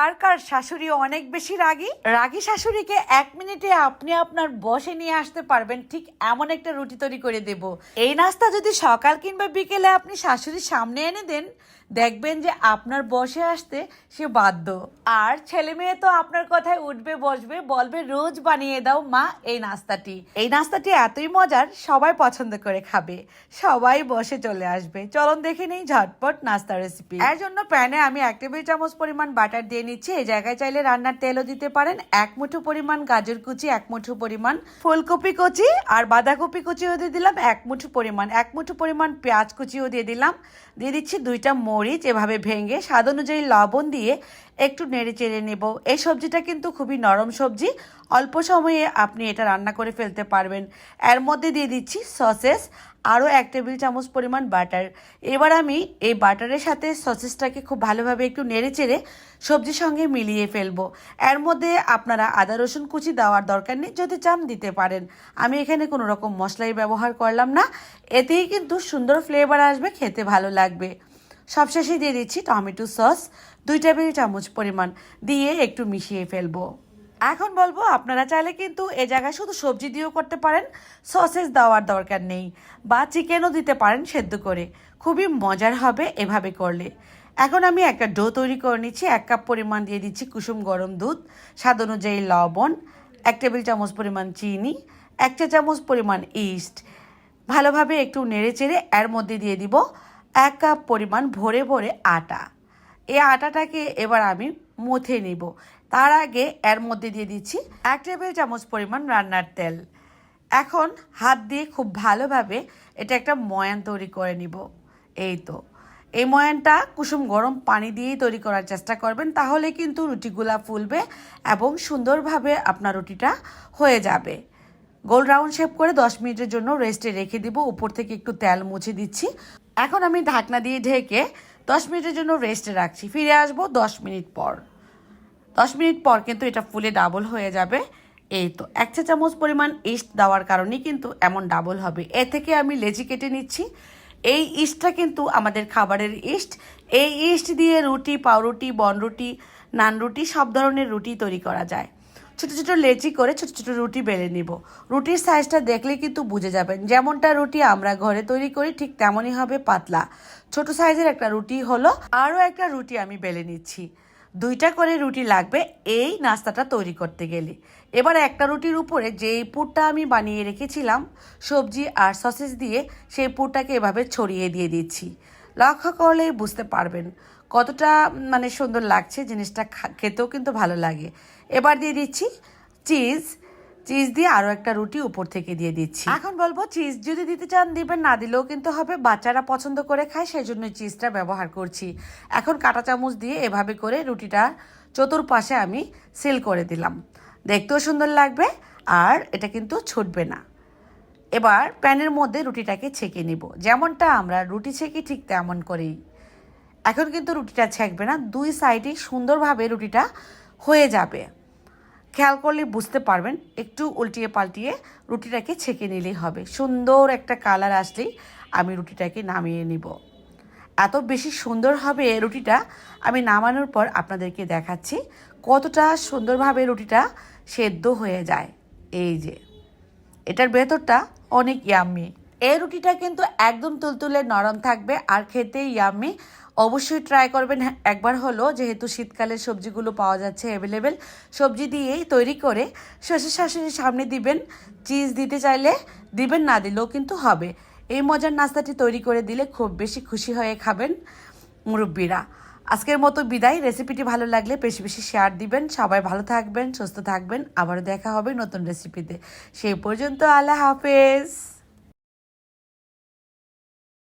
কার কার শাশুড়ি অনেক বেশি রাগী। রাগী শাশুড়িকে এক মিনিটে আপনি আপনার বসে নিয়ে আসতে পারবেন, ঠিক এমন একটা রুটি তৈরি করে দেব। এই নাস্তা যদি সকাল কিংবা বিকেলে আপনি শাশুড়ির সামনে এনে দেন, দেখবেন যে আপনার বসে আসতে সে বাধ্য। আর ছেলে মেয়ে তো আপনার কথায় উঠবে, বসবে, বলবে, রোজ বানিয়ে দাও মা এই নাস্তাটি। এই নাস্তাটি এতই মজার, সবাই পছন্দ করে খাবে। সবাই বসে চলে আসবে। চলুন দেখে নেই ঝটপট নাস্তা রেসিপি এর জন্য প্যানে আমি এক টেবিল চামচ পরিমাণ বাটার দিয়ে নিচ্ছি এই জায়গায় চাইলে রান্নার তেলও দিতে পারেন। এক মুঠো পরিমাণ গাজর কুচি, এক মুঠো পরিমাণ ফুলকপি কুচি আর বাঁধাকপি কুচিও দিয়ে দিলাম, এক মুঠো পরিমাণ। এক মুঠো পরিমাণ পেঁয়াজ কুচিও দিয়ে দিলাম। দিয়ে দিচ্ছি দুইটা মরিচ এভাবে ভেঙে, স্বাদ অনুযায়ী লবণ দিয়ে একটু নেড়ে চেড়ে নেব। এই সবজিটা কিন্তু খুবই নরম সবজি, অল্প সময়ে আপনি এটা রান্না করে ফেলতে পারবেন। এর মধ্যে দিয়ে দিচ্ছি সসেস আরও এক টেবিল চামচ পরিমাণ বাটার। এবার আমি এই বাটারের সাথে সসেসটাকে খুব ভালোভাবে একটু নেড়ে চেড়ে সবজির সঙ্গে মিলিয়ে ফেলব। এর মধ্যে আপনারা আদা, রসুন কুচি দেওয়ার দরকার নেই, যদি চান দিতে পারেন। আমি এখানে কোনো রকম মশলাই ব্যবহার করলাম না। এতেই কিন্তু সুন্দর ফ্লেভার আসবে, খেতে ভালো লাগবে। সবশেষে দিয়ে দিচ্ছি টমেটো সস, দুই টেবিল চামচ পরিমাণ। দিয়ে একটু মিশিয়ে ফেলব। এখন বলব, আপনারা চাইলে কিন্তু এ জায়গায় শুধু সবজি দিয়েও করতে পারেন, সসেস দেওয়ার দরকার নেই, বা চিকেনও দিতে পারেন সেদ্ধ করে। খুবই মজার হবে এভাবে করলে। এখন আমি একটা ডো তৈরি করে নিচ্ছি, এক কাপ পরিমাণ দিয়ে দিচ্ছি কুসুম গরম দুধ, স্বাদ অনুযায়ী লবণ, এক টেবিল চামচ পরিমাণ চিনি, এক চা চামচ পরিমাণ ইস্ট। ভালোভাবে একটু নেড়ে চেড়ে এর মধ্যে দিয়ে দিব এক কাপ পরিমাণ ভরে ভরে আটা। এই আটাটাকে এবার আমি মুথে নিব। তার আগে এর মধ্যে দিয়ে দিচ্ছি এক টেবিল চামচ পরিমাণ রান্নার তেল। এখন হাত দিয়ে খুব ভালোভাবে এটা একটা ময়ান তৈরি করে নিব। এই তো। এই ময়ানটা কুসুম গরম পানি দিয়েই তৈরি করার চেষ্টা করবেন, তাহলে কিন্তু রুটিগুলা ফুলবে এবং সুন্দরভাবে আপনার রুটিটা হয়ে যাবে। গোল রাউন্ড শেপ করে দশ মিনিটের জন্য রেস্টে রেখে দিব। উপর থেকে একটু তেল মুছে দিচ্ছি। এখন আমি ঢাকনা দিয়ে ঢেকে দশ মিনিটের জন্য রেস্টে রাখছি। ফিরে আসব দশ মিনিট পর। দশ মিনিট পর কিন্তু এটা ফুলে ডাবল হয়ে যাবে। এই তো, এক চা চামচ পরিমাণ ইস্ট দেওয়ার কারণে কিন্তু এমন ডাবল হবে। এ থেকে আমি লেজি কেটে নিচ্ছি। এই ইস্টটা কিন্তু আমাদের খাবারের ইস্ট। এই ইস্ট দিয়ে রুটি, পাউরুটি, বনরুটি নান রুটি সব ধরনের রুটি তৈরি করা যায়। ছোটো ছোটো লেচি করে ছোটো ছোটো রুটি বেলে নিব। রুটির সাইজটা দেখলে কিন্তু বুঝে যাবেন। যেমনটা রুটি আমরা ঘরে তৈরি করি, ঠিক তেমনই হবে পাতলা। ছোট সাইজের একটা রুটি হলো, আরও একটা রুটি আমি বেলে নিচ্ছি। দুইটা করে রুটি লাগবে, এই নাস্তাটা তৈরি করতে গেলে। এবার একটা রুটির উপরে যেই পুরটা আমি বানিয়ে রেখেছিলাম, সবজি আর সসেস দিয়ে, সেই পুরটাকে এভাবে ছড়িয়ে দিয়ে দিচ্ছি। লক্ষ্য করলে বুঝতে পারবেন কতটা মানে সুন্দর লাগছে জিনিসটা খেতেও কিন্তু ভালো লাগে। এবার দিয়ে দিচ্ছি চিজ চিজ দিয়ে আরও একটা রুটি উপর থেকে দিয়ে দিচ্ছি। এখন বলব, চিজ যদি দিতে চান, দিবেন, না দিলেও কিন্তু হবে। বাচ্চারা পছন্দ করে খায় সেই জন্য চিজটা ব্যবহার করছি। এখন কাঁটা চামচ দিয়ে এভাবে করে রুটিটা চতুর্পাশে আমি সিল করে দিলাম। দেখতেও সুন্দর লাগবে, আর এটা কিন্তু ছুটবে না। এবার প্যানের মধ্যে রুটিটাকে ছেঁকে নিব। যেমনটা আমরা রুটি ছেঁকি ঠিক তেমন করেই। এখন কিন্তু রুটিটা ছেঁকবে না, দুই সাইডেই সুন্দরভাবে রুটিটা হয়ে যাবে। খেয়াল করলে বুঝতে পারবেন, একটু উল্টিয়ে পাল্টিয়ে রুটিটাকে ছেঁকে নিলেই হবে। সুন্দর একটা কালার আসলেই আমি রুটিটাকে নামিয়ে নিব। এত বেশি সুন্দর হবে রুটিটা আমি নামানোর পর আপনাদেরকে দেখাচ্ছি কতটা সুন্দরভাবে রুটিটা সেদ্ধ হয়ে যায়। এই যে, এটার ভেতরটা অনেক ইয়াম্মি এই রুটিটা কিন্তু একদম তুলতুলে নরম থাকবে আর খেতে ইয়াম্মি অবশ্যই ট্রাই করবেন। হ্যাঁ, একবার হলো যেহেতু শীতকালের সবজিগুলো পাওয়া যাচ্ছে অ্যাভেলেবেল সবজি দিয়েই তৈরি করে শ্বশুর শাশুড়ির সামনে দিবেন। চিজ দিতে চাইলে দিবেন না দিলেও কিন্তু হবে। এই মজার নাস্তাটি তৈরি করে দিলে খুব বেশি খুশি হয়ে খাবেন মুরব্বীরা। আজকের মতো বিদায়। রেসিপিটি ভালো লাগলে বেশি বেশি শেয়ার দিবেন। সবাই ভালো থাকবেন সুস্থ থাকবেন। আবারও দেখা হবে নতুন রেসিপিতে সেই পর্যন্ত আল্লাহ হাফেজ।